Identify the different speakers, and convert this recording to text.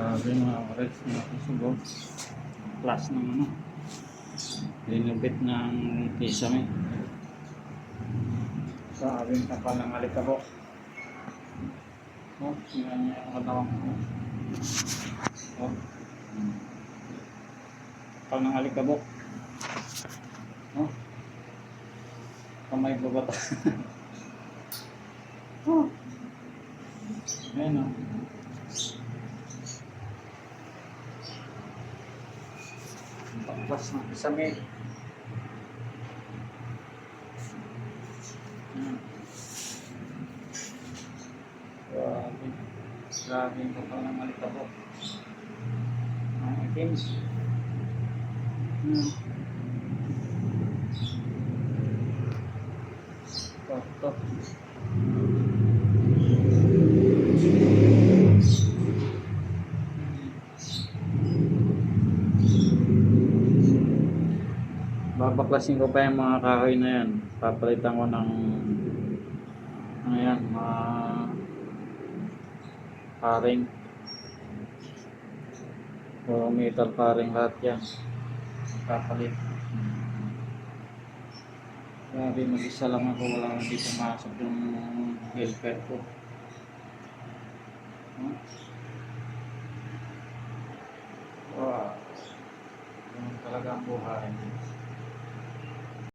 Speaker 1: Sabi mga karet, mga kusubog. Plus ng ano. Linubit ng kisame. Sabi yung kapal ng alikabok. Oh, tingnan niya ang katawan ko. Oh. Kapal ng alikabok. Oh. Kamay babata. oh. Ayan oh. Baklas ng kisame. Grabe. Grabe yung kapal ng alikabok. Ang itim. Hmm. Ito. Babaklasin ko pa yung mga kahoy na yan. Papalitan ko ng ano yan, mga paring. O metal paring lahat yan. Papalit. Grabe, mag-isa lang ako. Wala nang di pumasok yung helper ko. Huh? Wow. Ganun talaga ang buhay.